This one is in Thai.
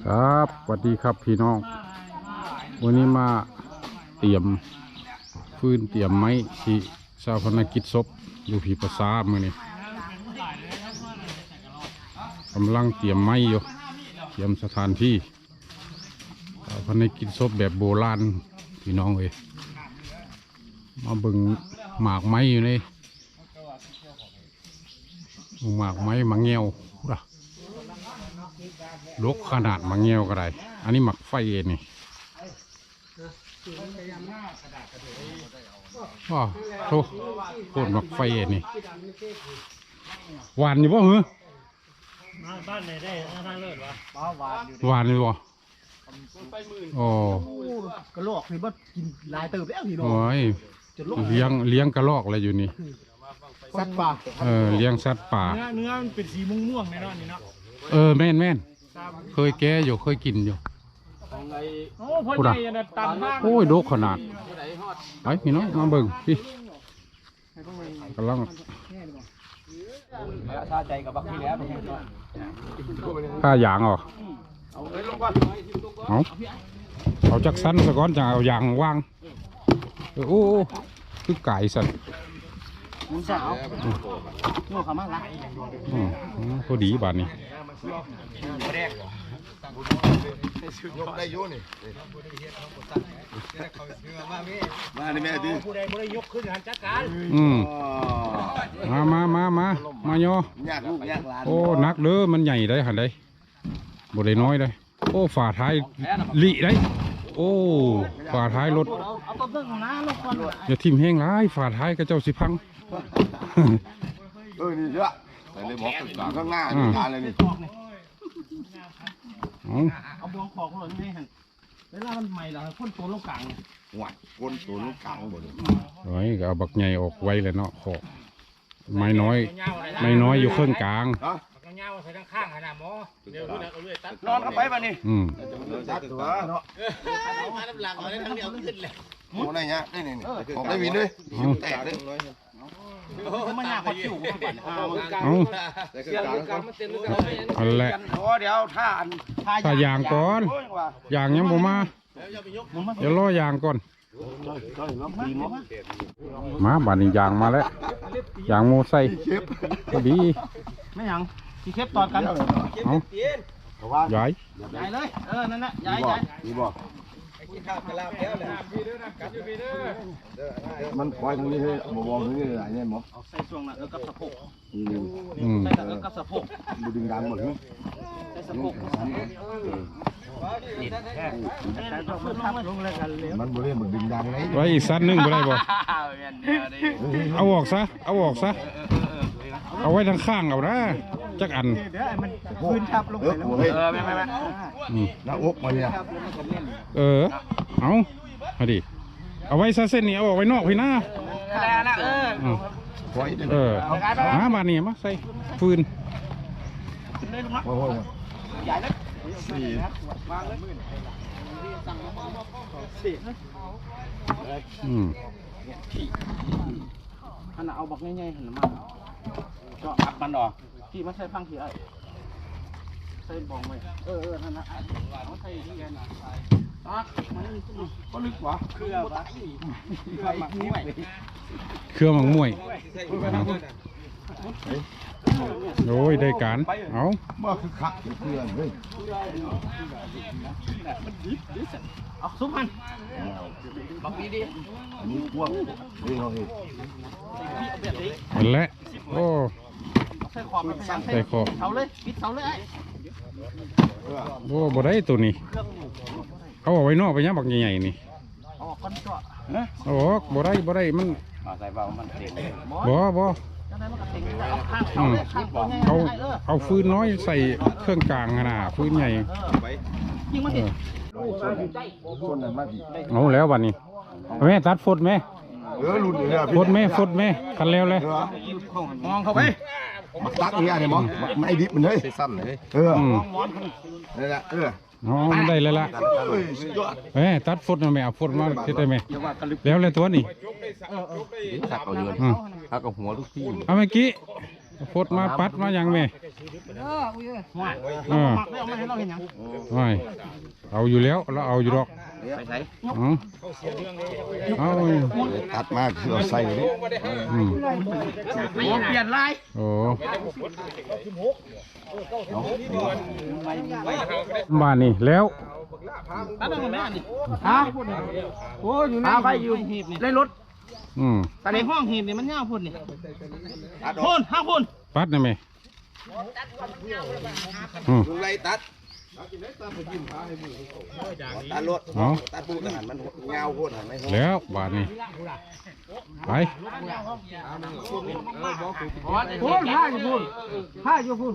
ครับสวัสดีครับพี่น้อง วันนี้มาเตรียมฟืนเตรียมไม้ที่ชาวพนักกิจศพอยู่ผีประสามือนี่กำลังเตรียมไม้อยู่เตรียมสถานที่ชาวพนักกิจศพแบบโบราณพี่น้องเอ้ยมาเบิ่งหมากไม้อยู่นี่หมากไม้มาเงี้ยว ล่ะลกขนาดมังเงียวก็ได้ อันนี้หมักไฟเองนี่ว้าวโธ่โคตรหมักไฟเองนี่หวานอยู่ป่ะเหรอบ้านไหนได้ทางเลิศวะหวานอยู่ป่ะโอ้กระโหลกนี่บ่กินหลายเติบแล้วพี่น้องโอ้ยจะลกเลี้ยงเลี้ยงกระรอกอะไรอยู่นี่สัตว์ป่าเออเลี้ยงสัตว์ป่าเนื้อเนื้อมันเป็นสีม่วงม่วงๆแน่นอนนี่เนาะเออแม่นแม่น เคยแก้อยู่เคยกินอยู่โอ้พ่อใหญ่อันนั้นตันบ้างโอ้ยโดกขนาดไปพี่น้องมาเบิ่งพี่กำลังถ้าใจกับบักที่แล้วผ้ายางออกเอาเอาจักสั้นสะก้อนจะเอายางว่างเออโอ้โอ้คือไก่สัตว์ มึงสาวโง่เขามากละอืมอืมพอดีบาทนี้มาในแม่ดื้อผู้ใดผู้ใดยกขึ้นหันจัดการอืมมามามามามาโยยากลูกยากหลานโอ้นักเด้อมันใหญ่ได้หันได้บ่ได้น้อยได้โอ้ฝ่าท้ายลิได้โอ้ฝ่าท้ายรถเอาต้นเรื่องของน้าลงก่อนอย่าทิ่มแห้งร้ายฝ่าท้ายก็เจ้าสิพัง เออนี่เยอะแต่เลยบอกข้างหน้านี่ทานเลยนี่เอาเอาบวงของหล่นให้หันเวลามันใหม่แล้วคนตัวลงกลางหวัดก้นตัวลูกกลางหมดเลยไว้ก็เอาบักใหญ่ออกไว้เลยเนาะขอไม้น้อย ไม้น้อยอยู่เครื่องกลางฮะปากเงาใส่ข้างๆขนาดหมอเดี๋ยวดูนะเอาเรื่อยตัดนอนเข้าไปป่ะนี่อืมชัดตัวเนาะมาน้ำหลังมาได้ทั้งเดียวขึ้นเลยโอ้ได้เนี้ยได้นี่นี่ของได้วินด้วยแตกเลย มันยากกว่าคิวก่อนเอาแต่คือกลางเอาแหละโอ้เดี๋ยวถ้าอันถ้ายางก่อนยางยังบ่มาเดี๋ยวรอยางก่อน มาบานนี้ยางมาแล้วยางโมไซค์พอดีไม่ยังที่เข็บตอดกันเอาย้ายใหญ่เลยเออนั่นแหละใหญ่ให ญ่นี่บ่มันคอยทางนี้ให้มองทางนี้อะไรเนี่ยหมอใส่ช่วงนั้นเกับสะโพกใส่กับเกับสะโพกบูดึงดังหมดเลยใส่สะโพกใส่ช่วงมันบริเวณมันดึงดังเลยไว้อีกสั้นหนึงบ่ได้บ่เอาออกซะเอาออกซะ เอาไว้ทางข้างเอานะจักอัน เดี๋ยวมันคืนทับลงเอไปอแล้วหัวเฮ้ยเออไม่ไม่ไม่อืมหน้าอกมาเนี่ยเออ เอาเอาดิ เอาไว้ซะเส้นนี้เอาออกไว้นอกพี่หน้าแล้วนะเอออืมคอยดึงเออมาบานนี้มาใส่ฟืนโอ้โหใหญ่เลยสี่อืมขนาดเอาบักง่ายๆหันมา ก็อัดมันดอกที่มันใช้พังที่ไอ้ใส่บองไว้เออเออนั่นนะเอาใส่ที่กันอะมันก็ลึกกว่าเครือปะเครือหมักม้วยเครื่องมังมวยโอ้ยได้การเอาเมื่อคือขักเพื่อนเฮ้ยเอาซุปมันบักดีดีอันนี้พวกเฮ้ยเราเห็นนั่นแหละโอ้ ใส่ขอบมันใส่ขอบเสาเลยปิดเสาเลยไอ้โอ้บ่ได้ตัวนี้เอาออกไว้นอกไปยังบักใหญ่ๆนี่เอาออกก้อนจ่อเอาออกบ่ได้บ่ได้มันใส่เบามันเต็มบ่บ่จังไดมันก็เต็มเอาข้างเสาเลยข้างตัวง่ายเอาไอ้เออเอาฟืนน้อยใส่เครื่องกลางอะนะฟืนใหญ่ยิงมันเอดิอคนนั้นมาดิเอาแล้วบัดนี้แม่ตัดฟดแม่เออรุ่นนี้ฟดแม่ฟดแม่คันแล้วเลยมองเข้าไป มักตักเนี่ยเนี่ยมั้งไม่ดิบมันเฮ้ยสั้นเลยเอออืมนี่แหละเอออ๋อได้แล้วล่ะเฮ้ยสุดยอดแม่ตัดฟดนะแม่เอาฟดมาเฮ็ดได้ไหมแล้วเลยตัวนี้ตักเอาเดือนอืมตักเอาหัวลูกพี่เอาเมื่อกี้พดมาปัดมาอย่างแม่ว่าเออหมักแล้วไม่ให้เราเห็นหยังไม่เอาอยู่แล้วเราเอาอยู่ดอก ไปใส่เอาเอาตัดมากคือเอาใส่เลยอืมโอ้เปลี่ยนลายโอ้บ้านนี่แล้วตัดได้ไหมนี่ฮะโอ้อยู่ในไปอยู่หีบนี่ได้รถอืมแต่ในห้องหีบนี่มันยาวพุ่นนี่พุ่นห้าพุ่นปัดได้ไหมอืมลุงไรตัด ตัดเอาตัดปูทหารมันเงาโคตรหันไม่แล้วบานนี่ไปพูนห้าอยู่พูนห้าอยู่พูน